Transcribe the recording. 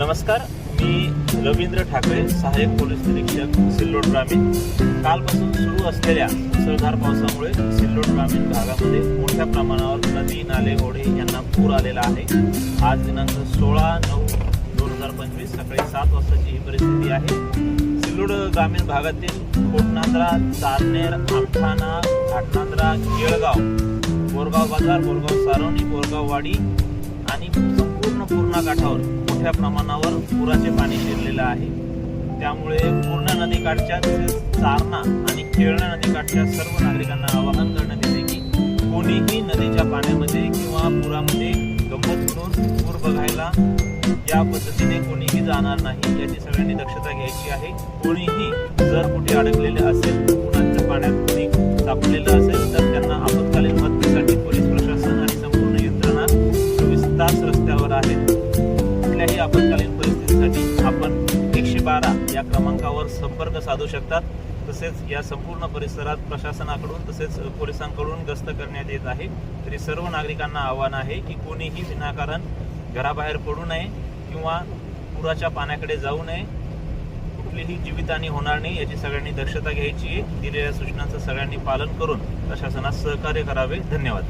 नमस्कार मी रवींद्र ठाकरे सहाय्यक पोलीस निरीक्षक सिल्लोड ग्रामीण. कालपासून सुरू असलेल्या मुसळधार पावसामुळे सिल्लोड ग्रामीण भागामध्ये मोठ्या प्रमाणावर नदी नाले घोडे यांना पूर आलेला आहे. आज दिनांक सोळा नऊ दोन हजार पंचवीस सकाळी सात वाजताची ही परिस्थिती आहे. सिल्लोड ग्रामीण भागातील कोटनांद्रा चारनेर आमठाणा घाटनांद्रा केळगाव बोरगाव बाजार बोरगाव सारवणी बोरगाव वाडी आणि संपूर्ण पूर्णा काठावर मोठ्या प्रमाणावर पुराचे पाणी शिरलेलं आहे. त्यामुळे पूर्णा नदीकाठच्या तसेच चारणा आणि खेळणा नदीकाठच्या सर्व नागरिकांना आवाहन करण्यात येते की कोणीही नदीच्या पाण्यामध्ये किंवा पुरामध्ये गंमत करून पूर बघायला या पद्धतीने कोणीही जाणार नाही याची सगळ्यांनी दक्षता घ्यायची आहे. कोणीही जर कुठे अडकलेले असेल पुराच्या पाण्यात कोणी सापडलेलं असेल तर त्यांना आपत्कालीन मदतीसाठी पोलीस प्रशासन आणि संपूर्ण यंत्रणा चोवीस तास रस्त्यावर आपत्कालीन परिस्थितीसाठी आपण एकशे बारा या क्रमांकावर संपर्क साधू शकतात. तसेच या संपूर्ण परिसरात प्रशासनाकडून तसेच पोलिसांकडून गस्त करण्यात येत आहे. तरी सर्व नागरिकांना आव्हान आहे की कोणीही विनाकारण घराबाहेर पडू नये किंवा पुराच्या पाण्याकडे जाऊ नये. कुठलीही जीवितहानी होणार नाही याची सगळ्यांनी दक्षता घ्यायची आहे. दिलेल्या सूचनांचं सगळ्यांनी पालन करून प्रशासनास सहकार्य करावे. धन्यवाद.